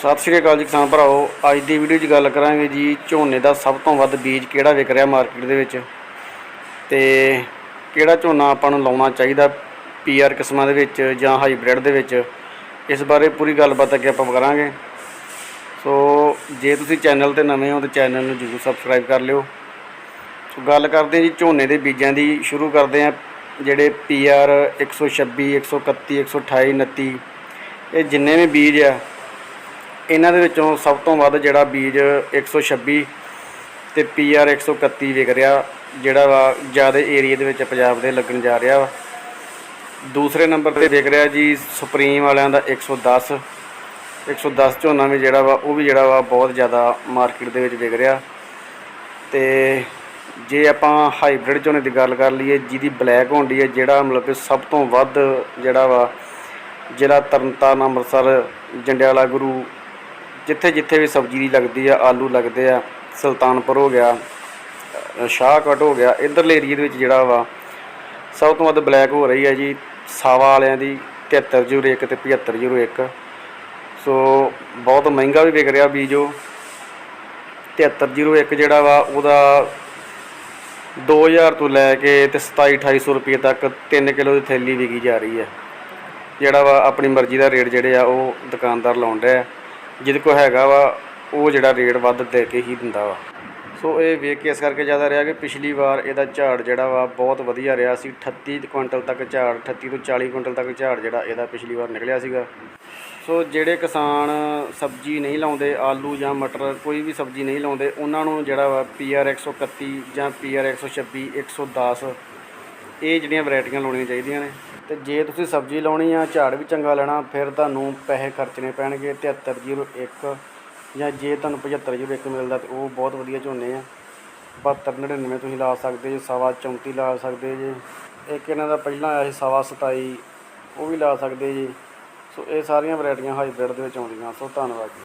ਸਤਿ ਸ਼੍ਰੀ ਅਕਾਲ ਜੀ ਕਿਸਾਨ ਭਰਾਓ ਅੱਜ ਦੀ ਵੀਡੀਓ 'ਚ ਗੱਲ ਕਰਾਂਗੇ ਜੀ ਝੋਨੇ ਦਾ ਸਭ ਤੋਂ ਵੱਧ ਬੀਜ ਕਿਹੜਾ ਵਿਕ ਰਿਹਾ ਮਾਰਕੀਟ ਦੇ ਵਿੱਚ? ਤੇ ਕਿਹੜਾ ਝੋਨਾ ਆਪਾਂ ਨੂੰ ਲਾਉਣਾ ਚਾਹੀਦਾ ਪੀਆਰ ਕਿਸਮਾਂ ਦੇ ਵਿੱਚ ਜਾਂ ਹਾਈਬ੍ਰਿਡ ਦੇ ਵਿੱਚ? ਇਸ ਬਾਰੇ ਪੂਰੀ ਗੱਲਬਾਤ ਅੱਗੇ ਆਪਾਂ ਕਰਾਂਗੇ। ਸੋ ਜੇ ਤੁਸੀਂ ਚੈਨਲ ਤੇ ਨਵੇਂ ਹੋ ਤਾਂ ਚੈਨਲ ਨੂੰ ਜ਼ਰੂਰ ਸਬਸਕ੍ਰਾਈਬ ਕਰ ਲਿਓ। ਸੋ ਗੱਲ ਕਰਦੇ ਹਾਂ ਜੀ ਝੋਨੇ ਦੇ ਬੀਜਾਂ ਦੀ, ਸ਼ੁਰੂ ਕਰਦੇ ਹਾਂ ਜਿਹੜੇ ਪੀਆਰ 126 131 128 29 ਇਹ ਜਿੰਨੇ ਵੀ ਬੀਜ ਆ ਇਹਨਾਂ ਦੇ ਵਿੱਚੋਂ ਸਭ ਤੋਂ ਵੱਧ ਜਿਹੜਾ ਬੀਜ 126 ਤੇ ਪੀਆਰ 131 ਵਿਕ ਰਿਹਾ, ਜਿਹੜਾ ਵਾ ਜ਼ਿਆਦਾ ਏਰੀਆ ਦੇ ਵਿੱਚ ਪੰਜਾਬ ਦੇ ਲੱਗਣ ਜਾ ਰਿਹਾ ਵਾ। ਦੂਸਰੇ ਨੰਬਰ ਤੇ ਵਿਕ ਰਿਹਾ ਜੀ ਸੁਪਰੀਮ ਵਾਲਿਆਂ ਦਾ 110 110 ਝੋਨਾ ਵੀ ਜਿਹੜਾ ਵਾ, ਉਹ ਵੀ ਜਿਹੜਾ ਵਾ ਬਹੁਤ ਜ਼ਿਆਦਾ ਮਾਰਕੀਟ ਦੇ ਵਿੱਚ ਵਿਕ ਰਿਹਾ। ਤੇ ਜੇ ਆਪਾਂ ਹਾਈਬ੍ਰਿਡ ਝੋਨੇ ਦੀ ਗੱਲ ਕਰ ਲਈਏ, ਜਿਹਦੀ ਬਲੈਕ ਹੁੰਦੀ ਹੈ, ਜਿਹੜਾ ਮਤਲਬ ਕਿ ਸਭ ਤੋਂ ਵੱਧ ਜਿਹੜਾ ਵਾ ਜਿਹੜਾ ਤਰਨਤਾਰਨ, ਅੰਮ੍ਰਿਤਸਰ, ਜੰਡਿਆਲਾ ਗੁਰੂ ਜਿੱਥੇ ਜਿੱਥੇ ਵੀ ਸਬਜ਼ੀ ਦੀ ਲੱਗਦੀ ਆ, ਆਲੂ ਲੱਗਦੇ ਆ, ਸੁਲਤਾਨਪੁਰ ਹੋ ਗਿਆ ਸ਼ਾਹਕਟ ਹੋ ਗਿਆ, ਇਧਰਲੇ ਏਰੀਏ ਦੇ ਵਿੱਚ ਜਿਹੜਾ ਵਾ, ਸਭ ਤੋਂ ਵੱਧ ਬਲੈਕ ਹੋ ਰਹੀ ਹੈ ਜੀ, ਸਾਵਾ ਵਾਲਿਆਂ ਦੀ 7301 ਤੇ 7501 ਸੋ ਬਹੁਤ ਮਹਿੰਗਾ ਵੀ ਵਿਕ ਰਿਹਾ ਬੀਜ ਉਹ। 7301 ਜਿਹੜਾ ਵਾ, ਉਹਦਾ 2000 ਤੋਂ ਲੈ ਕੇ ਤੇ 27 2800 ਰੁਪਏ ਤੱਕ 3 ਕਿਲੋ ਦੀ ਥੈਲੀ ਵਿਕੀ ਜਾ ਰਹੀ ਹੈ ਜਿਹੜਾ ਵਾ, ਆਪਣੀ ਮਰਜ਼ੀ ਦਾ ਰੇਟ ਜਿਹੜੇ ਆ, ਉਹ ਦੁਕਾਨਦਾਰ ਲਾਉਣ ਰਿਹਾ ਜਿਹਦੇ ਕੋ ਹੈਗਾ ਵਾ, ਉਹ ਜਿਹੜਾ ਰੇਟ ਵੱਧ ਦੇ ਕੇ ਹੀ ਦਿੰਦਾ ਵਾ। ਸੋ ਇਹ ਵੇਖ ਕੇ ਇਸ ਕਰਕੇ ਜ਼ਿਆਦਾ ਰਿਹਾ ਕਿ ਪਿਛਲੀ ਵਾਰ ਇਹਦਾ ਝਾੜ ਜਿਹੜਾ ਵਾ, ਬਹੁਤ ਵਧੀਆ ਰਿਹਾ ਸੀ। 38 ਕੁਇੰਟਲ ਤੱਕ ਝਾੜ 38 ਤੋਂ 40 ਕੁਇੰਟਲ ਤੱਕ ਝਾੜ ਜਿਹੜਾ ਇਹਦਾ ਪਿਛਲੀ ਵਾਰ ਨਿਕਲਿਆ ਸੀਗਾ। ਸੋ ਜਿਹੜੇ ਕਿਸਾਨ ਸਬਜ਼ੀ ਨਹੀਂ ਲਾਉਂਦੇ, ਆਲੂ ਜਾਂ ਮਟਰ, ਕੋਈ ਵੀ ਸਬਜ਼ੀ ਨਹੀਂ ਲਾਉਂਦੇ, ਉਹਨਾਂ ਨੂੰ ਜਿਹੜਾ ਵਾ ਪੀਆਰ 131 ਜਾਂ ਪੀਆਰ 126 110 ਇਹ ਜਿਹੜੀਆਂ ਵੈਰਾਈਟੀਆਂ ਲਾਉਣੀਆਂ ਚਾਹੀਦੀਆਂ ਨੇ। ਤੇ ਜੇ ਤੁਸੀਂ ਸਬਜ਼ੀ ਲਾਉਣੀ ਆ, ਝਾੜ ਵੀ ਚੰਗਾ ਲੈਣਾ, ਫਿਰ ਤੁਹਾਨੂੰ ਪੈਸੇ ਖਰਚਣੇ ਪੈਣਗੇ 7301 ਜਾਂ ਜੇ ਤੁਹਾਨੂੰ 7501 ਮਿਲਦਾ ਤੇ ਉਹ ਬਹੁਤ ਵਧੀਆ ਝੋਨੇ ਆ। 7299 ਤੁਸੀਂ ਲਾ ਸਕਦੇ ਜੇ, ਸਵਾ 34 ਲਾ ਸਕਦੇ ਜੇ। ਇੱਕ ਇਹਨਾਂ ਦਾ ਪਹਿਲਾਂ ਆਇਆ ਸੀ ਸਵਾ 27 ਉਹ ਵੀ ਲਾ ਸਕਦੇ ਜੀ। ਸੋ ਇਹ ਸਾਰੀਆਂ ਵੈਰਾਈਟੀਆਂ ਹਾਈਬ੍ਰਿਡ ਦੇ ਵਿੱਚ ਆਉਂਦੀਆਂ। ਸੋ ਧੰਨਵਾਦ ਜੀ।